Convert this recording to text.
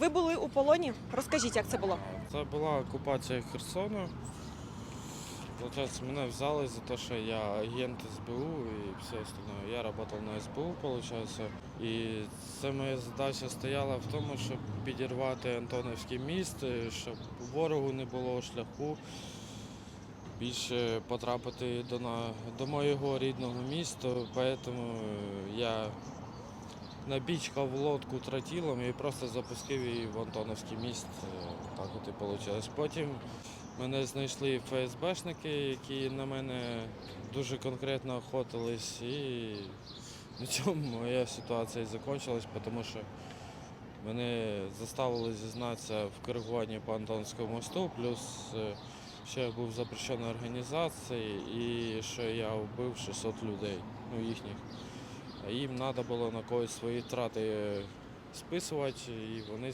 Ви були у полоні? Розкажіть, як це було? Це була окупація Херсону. Получается, мене взяли за те, що я агент СБУ і все остальное. Я працював на СБУ, получается. І це моя задача стояла в тому, щоб підірвати Антоновський міст, е, щоб ворогу не було шляху більше потрапити до, на, до моєго рідного міста. Поэтому е, я набічкав лодку тротілом і просто запустив її в Антоновський міст. Е, Так от і вийшло. Потім мене знайшли ФСБшники, які на мене дуже конкретно охотились. І на цьому моя ситуація і закінчилась, тому що мене заставили зізнатися в коригуванні по Антонському мосту, плюс е, ще я був запрещений організації і що я вбив 600 людей, ну їхніх. А їм треба було на когось свої втрати е, списувати, і вони